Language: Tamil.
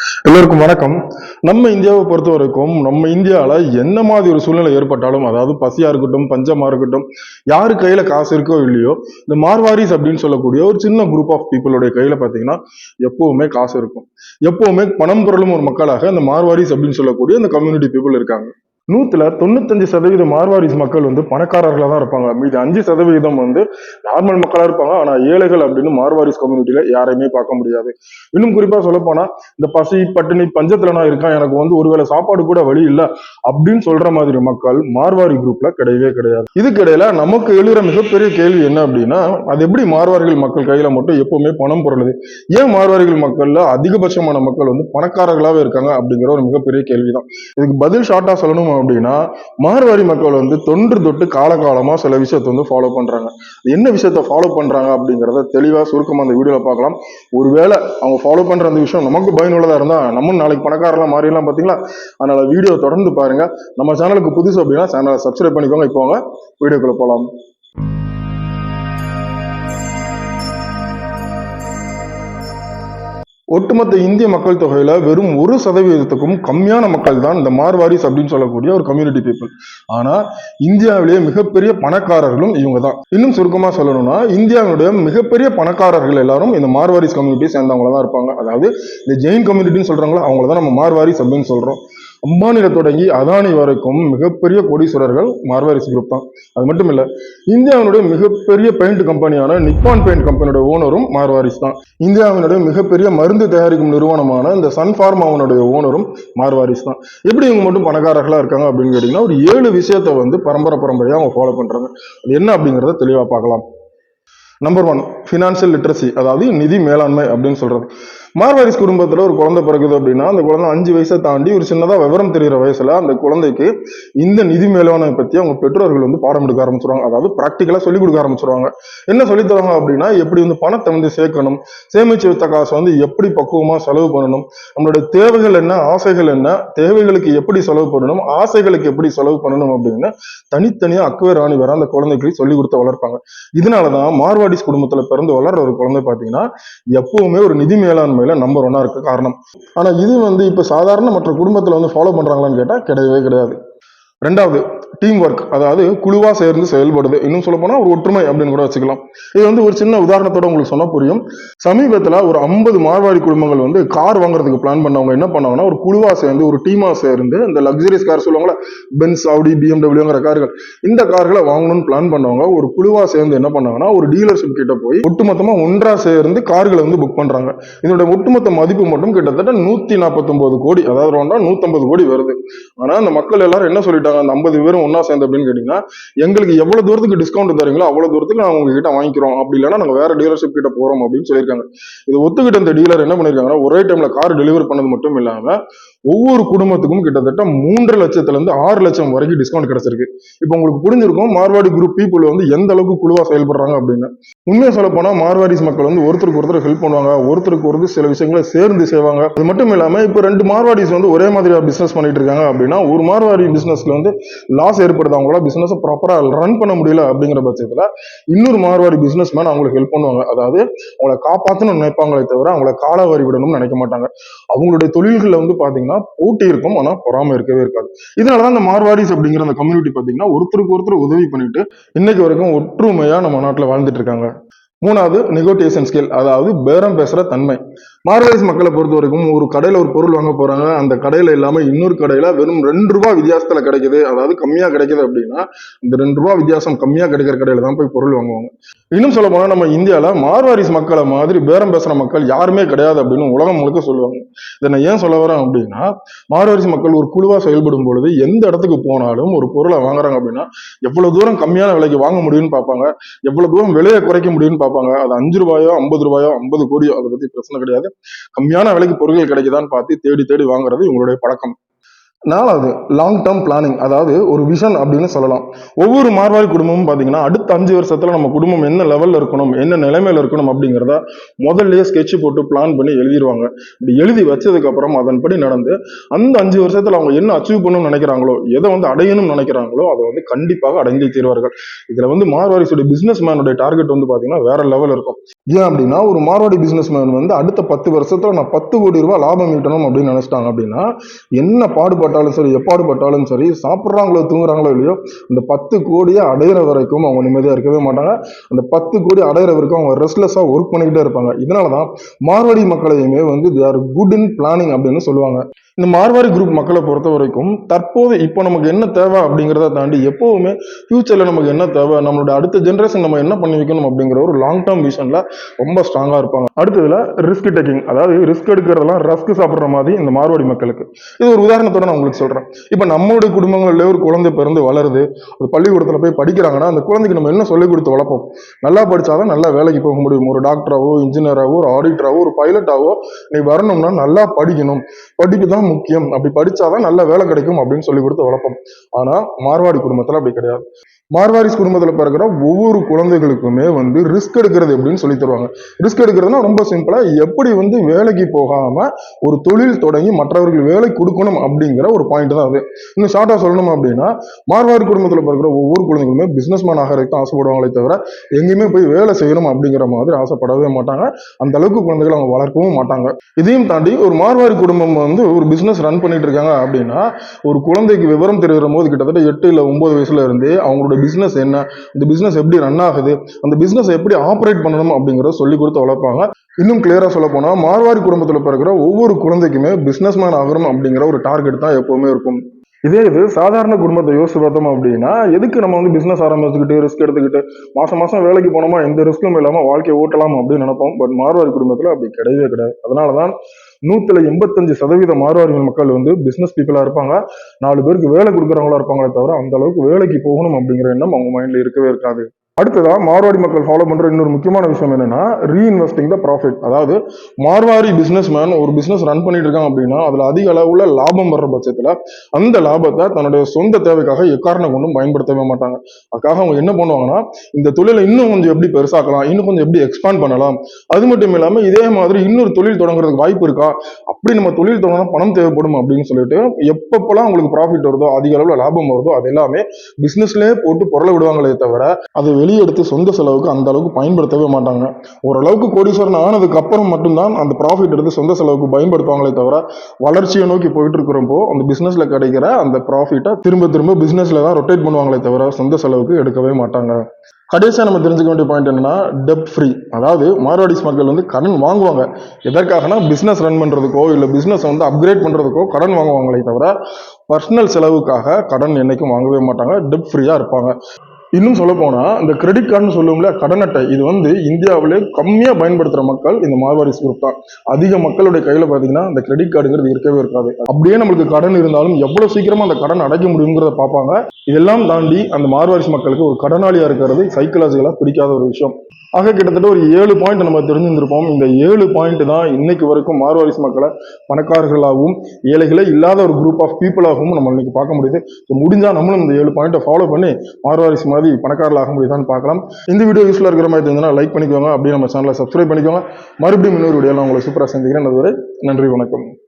எல்லோருக்கும் வணக்கம். நம்ம இந்தியாவை பொறுத்த வரைக்கும் நம்ம இந்தியாவில் என்ன மாதிரி ஒரு சூழ்நிலை ஏற்பட்டாலும் அதாவது பசியா இருக்கட்டும் பஞ்சமா இருக்கட்டும் யாரு கையில காசு இருக்கோ இல்லையோ இந்த மார்வாரிஸ் அப்படின்னு சொல்லக்கூடிய ஒரு சின்ன குரூப் ஆஃப் பீப்புளுடைய கையில பாத்தீங்கன்னா எப்பவுமே காசு இருக்கும். எப்பவுமே பணம் பொருளும் ஒரு மக்களாக இந்த மார்வாரிஸ் அப்படின்னு சொல்லக்கூடிய இந்த கம்யூனிட்டி பீப்புள் இருக்காங்க. நூத்துல தொண்ணூத்தஞ்சு சதவீத மார்வாரிஸ் மக்கள் வந்து பணக்காரர்களா தான் இருப்பாங்க. மீதி அஞ்சு சதவீதம் வந்து நார்மல் மக்களா இருப்பாங்க. ஆனா ஏழைகள் அப்படின்னு மார்வாரிஸ் கம்யூனிட்டியில யாரையுமே பார்க்க முடியாது. இன்னும் குறிப்பா சொல்ல போனா இந்த பசி பட்டினி பஞ்சத்துல நான் இருக்கேன். எனக்கு வந்து ஒருவேளை சாப்பாடு கூட வழி இல்ல அப்படின்னு சொல்ற மாதிரி மக்கள் மார்வாரி குரூப்ல கிடையவே கிடையாது. இதுக்கிடையில நமக்கு எழுகிற மிகப்பெரிய கேள்வி என்ன அப்படின்னா அது எப்படி மார்வாரிகள் மக்கள் கையில மட்டும் எப்பவுமே பணம் பொருளுது? ஏன் மார்வாரிகள் மக்கள்ல அதிகபட்சமான மக்கள் வந்து பணக்காரர்களாவே இருக்காங்க அப்படிங்கிற ஒரு மிகப்பெரிய கேள்விதான். இதுக்கு பதில் ஷார்ட்டா சொல்லணும் அப்படின்னா மார்வாரி மக்கள் வந்து தொன்று தொட்டு காலகாலமா சில விஷயத்தை வந்து ஃபாலோ பண்றாங்க. என்ன விஷயத்த ஃபாலோ பண்றாங்க அப்படிங்கிறத தெளிவா சுருக்கமா அந்த வீடியோவில் பார்க்கலாம். ஒருவேளை அவங்க ஃபாலோ பண்ற அந்த விஷயம் நமக்கு பயனுள்ளதா இருந்தா நம்ம நாளைக்கு பணக்காரலாம் மாறிடலாம் பாத்தீங்களா? அதனால வீடியோ தொடர்ந்து பாருங்க. நம்ம சேனலுக்கு புதுசு அப்படின்னா சேனலை சப்ஸ்கிரைப் பண்ணிக்கோங்க. இப்போ வாங்க வீடியோக்குள்ள போகலாம் ஒட்டுமொத்த இந்திய மக்கள் தொகையில வெறும் ஒரு சதவீதத்துக்கும் கம்மியான மக்கள் தான் இந்த மார்வாரிஸ் அப்படின்னு சொல்லக்கூடிய ஒரு கம்யூனிட்டி பீப்புள் ஆனா இந்தியாவிலேயே மிகப்பெரிய பணக்காரர்களும் இவங்க தான் இன்னும் சுருக்கமா சொல்லணும்னா இந்தியாவுடைய மிகப்பெரிய பணக்காரர்கள் எல்லாரும் இந்த மார்வாரிஸ் கம்யூனிட்டி சேர்ந்தவங்கள தான் இருப்பாங்க. அதாவது இந்த ஜெயின் கம்யூனிட்டின்னு சொல்றாங்களோ அவங்கள தான் நம்ம மார்வாரிஸ் அப்படின்னு சொல்றோம். அம்பானில தொடங்கி அதானி வரைக்கும் மிகப்பெரிய கோடீஸ்வரர்கள் மார்வாரிஸ் குரூப் தான். அது மட்டும் இல்ல இந்தியாவினுடைய மிகப்பெரிய பெயிண்ட் கம்பெனியான நிப்பான் பெயிண்ட் கம்பெனியோட ஓனரும் மார்வாரிஸ் தான். இந்தியாவினுடைய மிகப்பெரிய மருந்து தயாரிக்கும் நிறுவனமான இந்த சன் ஃபார்மாவனுடைய ஓனரும் மார்வாரிஸ் தான். எப்படி இவங்க மட்டும் பணக்காரர்களா இருக்காங்க அப்படின்னு கேட்டீங்கன்னா ஒரு ஏழு விஷயத்த வந்து பரம்பரை பரம்பரையா அவங்க ஃபாலோ பண்றாங்க. அது என்ன அப்படிங்கிறத தெளிவா பார்க்கலாம். நம்பர் ஒன் ஃபினான்ஷியல் லிட்ரஸி அதாவது நிதி மேலாண்மை அப்படின்னு சொல்றது. மார்வாரிஸ் குடும்பத்தில் ஒரு குழந்தை பிறகுது அப்படின்னா அந்த குழந்தை அஞ்சு வயசை தாண்டி ஒரு சின்னதாக விவரம் தெரிகிற வயசுல அந்த குழந்தைக்கு இந்த நிதி மேலாண்மை பற்றி அவங்க பெற்றோர்கள் வந்து பாடம் எடுக்க ஆரம்பிச்சிருவாங்க. அதாவது ப்ராக்டிக்கலாக சொல்லிக் கொடுக்க ஆரம்பிச்சிருவாங்க. என்ன சொல்லித் தருவாங்க அப்படின்னா எப்படி வந்து பணத்தை வந்து சேர்க்கணும் சேமிச்சு வைத்த காசை வந்து எப்படி பக்குவமாக செலவு பண்ணணும் நம்மளுடைய தேவைகள் என்ன ஆசைகள் என்ன தேவைகளுக்கு எப்படி செலவு பண்ணணும் ஆசைகளுக்கு எப்படி செலவு பண்ணணும் அப்படின்னு தனித்தனியாக அக்குவே ராணி வர அந்த குழந்தைக்கு சொல்லிக் கொடுத்து வளர்ப்பாங்க. இதனாலதான் மார்வாடிஸ் குடும்பத்தில் பிறந்து வளர்ற ஒரு குழந்தை பார்த்தீங்கன்னா எப்பவுமே ஒரு நிதி மேலாண்மை முறையில் நம்பர் ஒன்னா இருக்க காரணம். ஆனா இது வந்து இப்ப சாதாரண மற்ற குடும்பத்தில் வந்து ஃபாலோ பண்றாங்களான்னு கேட்டால் கிடையவே கிடையாது. ரெண்டாவது டீம் ஒர்க் அதாவது குழுவா சேர்ந்து செயல்படுது. இன்னும் சொல்ல போனா ஒரு ஒற்றுமை அப்படின்னு கூட வச்சுக்கலாம். இது வந்து ஒரு சின்ன உதாரணத்தோட உங்களுக்கு சொன்னா புரியும். சமீபத்துல ஒரு ஐம்பது மார்வாடி குடும்பங்கள் வந்து கார் வாங்குறதுக்கு பிளான் பண்ணவங்க என்ன பண்ணாங்கன்னா ஒரு குழுவா சேர்ந்து ஒரு டீமா சேர்ந்து இந்த லக்ஸரிஸ் கார் சொல்லுவாங்களா பென்ஸ் ஆடி பிஎம்டபிள்யூங்கிற கார்கள் இந்த கார்களை வாங்கணும்னு பிளான் பண்ணவங்க ஒரு குழுவா சேர்ந்து என்ன பண்ணாங்கன்னா ஒரு டீலர்ஷிப் கிட்ட போய் ஒட்டுமொத்தமா ஒன்றா சேர்ந்து கார்களை வந்து புக் பண்றாங்க. இதோட ஒட்டுமொத்த மதிப்பு மட்டும் கிட்டத்தட்ட நூத்தி நாற்பத்தொம்போது கோடி அதாவது ரவுண்டா நூற்றம்பது கோடி வருது. ஆனா அந்த மக்கள் எல்லாரும் என்ன சொல்லிட்டாங்க? அந்த ஐம்பது பேரும் ஒன்னா சேர்ந்து அப்படின்னு கேட்டீங்கன்னா எங்களுக்கு எவ்வளவு தூரத்துக்கு டிஸ்கவுண்ட் தரீங்களோ அவ்வளவு தூரத்துக்கு நாங்க உங்ககிட்ட வாங்கிக்கிறோம். அப்படி இல்லைன்னா நாங்க வேற டீலர்ஷிப் கிட்ட போறோம் அப்படின்னு சொல்லியிருக்காங்க. இது ஒத்துக்கிட்ட இந்த டீலர் என்ன பண்ணிருக்காங்கன்னா ஒரே டைம்ல கார் டெலிவரி பண்ணது மட்டும் இல்லாம ஒவ்வொரு குடும்பத்துக்கும் கிட்டத்தட்ட மூன்று லட்சத்துல இருந்து ஆறு லட்சம் வரைக்கும் டிஸ்கவுண்ட் கிடைச்சிருக்கு. இப்போ உங்களுக்கு புரிஞ்சிருக்கும் மார்வாடி குரூப் பீப்புள் வந்து எந்த அளவுக்கு குழுவா செயல்படுறாங்க அப்படின்னு. உண்மையை சொல்ல போனா மார்வாடிஸ் மக்கள் வந்து ஒருத்தருக்கு ஒருத்தர் ஹெல்ப் பண்ணுவாங்க ஒருத்தருக்கு ஒருத்தர் சில விஷயங்களை சேர்ந்து செய்வாங்க. அது மட்டும் இல்லாம இப்போ ரெண்டு மார்வாடிஸ் வந்து ஒரே மாதிரியாக பிசினஸ் பண்ணிட்டு இருக்காங்க அப்படின்னா ஒரு மார்வாடி பிசினஸ்ல வந்து லாஸ் ஏற்படுது அவங்களால பிசினஸ் ப்ராப்பரா ரன் பண்ண முடியல அப்படிங்கிற பட்சத்துல இன்னொரு மார்வாடி பிசினஸ் மேன் அவங்களுக்கு ஹெல்ப் பண்ணுவாங்க. அதாவது அவங்கள காப்பாற்றணும்னு நினைப்பாங்களே தவிர அவங்கள காலவாரி விடணும்னு நினைக்க மாட்டாங்க. அவங்களுடைய தொழில்களில் வந்து பாத்தீங்கன்னா போட்டி இருக்கும் ஆனா பொறாம இருக்கவே இருக்காது. இதனாலதான் இந்த மார்வாடிஸ் அப்படிங்கிற அந்த கம்யூனிட்டி பாத்தீங்கன்னா ஒருத்தருக்கு ஒருத்தர் உதவி பண்ணிட்டு இன்னைக்கு வரைக்கும் ஒற்றுமையா நம்ம நாட்டுல வாழ்ந்துட்டு இருக்காங்க. மூணாவது நெகோட்டியேஷன் ஸ்கில் அதாவது பேரம் பேசுற தன்மை. மார்வாடிஸ் மக்களை பொறுத்த வரைக்கும் ஒரு கடையில் ஒரு பொருள் வாங்க போகிறாங்க அந்த கடையில் இல்லாமல் இன்னொரு கடையில் வெறும் ரெண்டு ரூபா வித்தியாசத்தில் கிடைக்குது. அதாவது கம்மியாக கிடைக்குது அப்படின்னா இந்த ரெண்டு ரூபா வித்தியாசம் கம்மியாக கிடைக்கிற கடையில் தான் போய் பொருள் வாங்குவாங்க. இன்னும் சொல்ல போனால் நம்ம இந்தியாவில் மார்வாரிஸ் மக்களை மாதிரி பேரம் பேசுகிற மக்கள் யாருமே கிடையாது அப்படின்னு உலகம் முழுக்க சொல்லுவாங்க. இதை நான் ஏன் சொல்ல வரேன் அப்படின்னா மார்வாரிஸ் மக்கள் ஒரு குழுவாக செயல்படும் பொழுது எந்த இடத்துக்கு போனாலும் ஒரு பொருளை வாங்குறாங்க அப்படின்னா எவ்வளோ தூரம் கம்மியான விலைக்கு வாங்க முடியும்னு பார்ப்பாங்க. எவ்வளோ தூரம் விலையை குறைக்க முடியும்னு பார்ப்பாங்க. அது அஞ்சு ரூபாயோ ஐம்பது ரூபாயோ ஐம்பது கோடியோ அதை பற்றி பிரச்சனை கிடையாது. கம்மியான விலைக்கு பொருட்கள் கிடைக்குதான்னு பார்த்து தேடி தேடி வாங்குறது இவங்களுடைய பழக்கம். நாலாவது லாங் டேர்ம் பிளானிங் அதாவது ஒரு விஷன் அப்படின்னு சொல்லலாம். ஒவ்வொரு மார்வாடி குடும்பமும் பார்த்தீங்கன்னா அடுத்த அஞ்சு வருஷத்துல நம்ம குடும்பம் என்ன லெவல்ல இருக்கணும் என்ன நிலைமையில இருக்கணும் அப்படிங்கிறத முதல்லயே ஸ்கெட்ச் போட்டு பிளான் பண்ணி எழுதிடுவாங்க இப்படி எழுதி வச்சதுக்கு அப்புறம் அதன்படி நடந்து அந்த அஞ்சு வருஷத்துல அவங்க என்ன அச்சீவ் பண்ணணும்னு நினைக்கிறாங்களோ எதை வந்து அடையணும்னு நினைக்கிறாங்களோ அதை வந்து கண்டிப்பாக அடங்கி தீர்வார்கள் இதுல வந்து மார்வாரிஸுடைய பிசினஸ் மேனுடைய டார்கெட் வந்து பாத்தீங்கன்னா வேற லெவல் இருக்கும். ஏன் அப்படின்னா ஒரு மார்வாடி பிசினஸ் மேன் வந்து அடுத்த பத்து வருஷத்துல நான் பத்து கோடி ரூபாய் லாபம் ஈட்டணும் அப்படின்னு நினைச்சிட்டாங்க அப்படின்னா என்ன பாடுபாடு பாடுபட்டாலும் சரி எப்பாடுபட்டாலும் சரி சாப்பிட்றாங்களோ தூங்குறாங்களோ இல்லையோ அந்த பத்து கோடியை அடையிற வரைக்கும் அவங்க நிம்மதியாக இருக்கவே மாட்டாங்க. அந்த பத்து கோடி அடையிற வரைக்கும் அவங்க ரெஸ்ட்லெஸ்ஸாக ஒர்க் பண்ணிக்கிட்டே இருப்பாங்க. இதனால தான் மார்வாடி மக்களையுமே வந்து they are good in planning அப்படின்னு சொல்லுவாங்க. இந்த மார்வாடி குரூப் மக்களை பொறுத்த வரைக்கும் தற்போது இப்போ நமக்கு என்ன தேவை அப்படிங்கிறத தாண்டி எப்போவுமே ஃபியூச்சரில் நமக்கு என்ன தேவை நம்மளோட அடுத்த ஜென்ரேஷன் நம்ம என்ன பண்ணி வைக்கணும் அப்படிங்கிற ஒரு லாங் டேர்ம் விஷனில் ரொம்ப ஸ்ட்ராங்காக இருப்பாங்க. அடுத்ததுல ரிஸ்க் டேக்கிங் அதாவது ரிஸ்க் எடுக்கிறதெல்லாம் ரஸ்க் சாப்பிட்ற மாதிரி இந்த மார்வாடி மக்களுக்கு. இது ஒரு உதாரணத்தோட நான் உங்களுக்கு சொல்கிறேன் இப்போ நம்மளுடைய குடும்பங்களில் ஒரு குழந்தை பிறந்து வளருது அது பள்ளிக்கூடத்தில் போய் படிக்கிறாங்கன்னா அந்த குழந்தைக்கு நம்ம என்ன சொல்லிக் கொடுத்து வளர்ப்போம்? நல்லா படித்தாதான் நல்லா வேலைக்கு போக முடியும். ஒரு டாக்டராகவோ இன்ஜினியராகவோ ஒரு ஆடிட்டராகவோ ஒரு பைலட்டாகவோ நீ வரணும்னா நல்லா படிக்கணும். படிப்பு தான் முக்கியம். அப்படி படிச்சாதான் நல்ல வேலை கிடைக்கும் அப்படின்னு சொல்லி கொடுத்து வளர்ப்போம் ஆனா மார்வாடி குடும்பத்துல அப்படி கிடையாது. மார்வாரிஸ் குடும்பத்தில் பிறக்கிற ஒவ்வொரு குழந்தைகளுக்குமே வந்து ரிஸ்க் எடுக்கிறது எப்படின்னு சொல்லி தருவாங்க. ரிஸ்க் எடுக்கிறதுனா ரொம்ப சிம்பிளா எப்படி வந்து வேலைக்கு போகாம ஒரு தொழில் தொடங்கி மற்றவர்கள் வேலை கொடுக்கணும் அப்படிங்கிற ஒரு பாயிண்ட் தான் அது. இன்னும் ஷார்ட்டா சொல்லணும் அப்படின்னா மார்வாடி குடும்பத்தில் பிறக்கிற ஒவ்வொரு குழந்தைகளுமே பிசினஸ் மேன் ஆகிறதுக்கு ஆசைப்படுவாங்களே தவிர எங்கேயுமே போய் வேலை செய்யணும் அப்படிங்கிற மாதிரி ஆசைப்படவே மாட்டாங்க. அந்த அளவுக்கு குழந்தைகளை அவங்க வளர்க்கவும் மாட்டாங்க. இதையும் தாண்டி ஒரு மார்வாடி குடும்பம் வந்து ஒரு பிசினஸ் ரன் பண்ணிட்டு இருக்காங்க அப்படின்னா ஒரு குழந்தைக்கு விவரம் தெரிகிற போது கிட்டத்தட்ட எட்டு இல்லை ஒன்பது வயசுல இருந்தே அவங்களோட பிஸ்னஸ் என்ன? இந்த பிஸ்னஸ் எப்படி ரன் ஆகுது? அந்த பிஸ்னஸ் எப்படி ஆப்ரேட் பண்ணணும் அப்படிங்கிறத சொல்லி கொடுத்து வளர்ப்பாங்க. இன்னும் கிளியரா சொல்ல போனா மார்வாடி குடும்பத்துல பிறக்கிற ஒவ்வொரு குழந்தைக்குமே பிஸ்னஸ் மேன் ஆகணும் அப்படிங்கிற ஒரு டார்கெட் தான் எப்பவுமே இருக்கும். இதே இது சாதாரண குடும்பத்தை யோசிச்சு பார்த்தோம் அப்படின்னா எதுக்கு நம்ம வந்து பிசினஸ் ஆரம்பிச்சுக்கிட்டு ரிஸ்க் எடுத்துக்கிட்டு மாசம் மாசம் வேலைக்கு போனோமா எந்த ரிஸ்க்கும் இல்லாம வாழ்க்கையை ஓட்டலாம் அப்படின்னு நினைப்போம். பட் மார்வாடி குடும்பத்துல அப்படி கிடையவே கிடையாது. அதனாலதான் நூத்துல எண்பத்தஞ்சு சதவீத மாறுவாரிகள் மக்கள் வந்து பிசினஸ் பீப்புளா இருப்பாங்க. நாலு பேருக்கு வேலை கொடுக்குறவங்களா இருப்பாங்களே தவிர அந்த அளவுக்கு வேலைக்கு போகணும் அப்படிங்கிற எண்ணம் அவங்க மைண்ட்ல இருக்கவே இருக்காது. அடுத்ததா மார்வாடி மக்கள் ஃபாலோ பண்ற இன்னொரு முக்கியமான விஷயம் என்னன்னா ரீஇன்வெஸ்டிங் த ப்ராஃபிட் அதாவது மார்வாடி பிசினஸ் மேன் ஒரு பிசினஸ் ரன் பண்ணிட்டு இருக்காங்க அப்படின்னா அதுல அதிக அளவுல லாபம் வர்ற பட்சத்துல அந்த லாபத்தை தன்னுடைய சொந்த தேவைக்காக எக்காரணம் கொண்டும் பயன்படுத்தவே மாட்டாங்க. அதுக்காக அவங்க என்ன பண்ணுவாங்கன்னா இந்த தொழிலை இன்னும் கொஞ்சம் எப்படி பெருசாக்கலாம் இன்னும் கொஞ்சம் எப்படி எக்ஸ்பாண்ட் பண்ணலாம் அது மட்டும் இல்லாம இதே மாதிரி இன்னொரு தொழில் தொடங்குறதுக்கு வாய்ப்பு இருக்கா அப்படி நம்ம தொழில் தொடங்கினா பணம் தேவைப்படும் அப்படின்னு சொல்லிட்டு எப்பப்பெல்லாம் உங்களுக்கு ப்ராஃபிட் வருதோ அதிக அளவுல லாபம் வருதோ அது எல்லாமே பிசினஸ்லயே போட்டு பொருளை விடுவாங்களே தவிர அது வெளியே எடுத்து சொந்த செலவுக்கு அந்த அளவுக்கு பயன்படுத்தவே மாட்டாங்க. ஓரளவுக்கு கோடீஸ்வரன் ஆனதுக்கு அப்புறம் மட்டும்தான் அந்த ப்ராஃபிட் எடுத்து சொந்த செலவுக்கு பயன்படுத்துவாங்களே தவிர வளர்ச்சியை நோக்கி போயிட்டு இருக்கிறப்போ அந்த பிசினஸ்ல கிடைக்கிற அந்த ப்ராஃபிட்டை திரும்ப திரும்ப பிசினஸ்ல தான் ரொட்டேட் பண்ணுவாங்களே தவிர சொந்த செலவுக்கு எடுக்கவே மாட்டாங்க. கடைசியாக நம்ம தெரிஞ்சுக்க வேண்டிய பாயிண்ட் என்னன்னா டெப் ஃப்ரீ அதாவது மார்வாடிஸ் மக்கள் வந்து கடன் வாங்குவாங்க. எதற்காகனா பிஸ்னஸ் ரன் பண்ணுறதுக்கோ இல்லை பிஸ்னஸ் வந்து அப்கிரேட் பண்ணுறதுக்கோ கடன் வாங்குவாங்களே தவிர பர்சனல் செலவுக்காக கடன் என்றைக்கும் வாங்கவே மாட்டாங்க. டெப் ஃப்ரீயாக இருப்பாங்க. இன்னும் சொல்ல போனா இந்த கிரெடிட் கார்டுன்னு சொல்லுவோம்ல கடன் அட்டை இது வந்து இந்தியாவிலே கம்மியா பயன்படுத்துற மக்கள் இந்த மார்வாரிஸ் குரூப் தான். அதிக மக்களுடைய கையில பாத்தீங்கன்னா இந்த கிரெடிட் கார்டுங்கிறது இருக்கவே இருக்காது. அப்படியே நம்மளுக்கு கடன் இருந்தாலும் எவ்வளவு சீக்கிரமா அந்த கடன் அடைக்க முடியுங்கிறத பார்ப்பாங்க. இதெல்லாம் தாண்டி அந்த மார்வாரிஸ் மக்களுக்கு ஒரு கடனாளியா இருக்கிறது சைக்கலாஜிக்கலா பிடிக்காத ஒரு விஷயம். ஆக கிட்டத்தட்ட ஒரு ஏழு பாயிண்ட் நம்ம தெரிஞ்சிருந்திருப்போம். இந்த ஏழு பாயிண்ட் தான் இன்னைக்கு வரைக்கும் மார்வாரிஸ் மக்களை பணக்காரர்களாகவும் ஏழைகளே இல்லாத ஒரு குரூப் ஆஃப் பீப்புளாகவும் நம்ம இன்னைக்கு பார்க்க முடியுது. முடிஞ்சால் முடிஞ்சா நம்மளும் இந்த ஏழு பாயிண்ட்டை ஃபாலோ பண்ணி மார்வாரிஸ் மாதிரி பணக்காரர்கள் ஆக முடியுதான்னு பார்க்கலாம். இந்த வீடியோ யூஸ்ஃபுல்லாக இருக்கிற மாதிரி இருந்ததுன்னா லைக் பண்ணிக்கோங்க. அப்படியே நம்ம சேனலை சப்ஸ்கிரைப் பண்ணிக்கோங்க. மறுபடியும் இன்னொரு வீடியோவில் உங்களை சூப்பராக சந்திக்கிறேன். அதுவரை நன்றி வணக்கம்.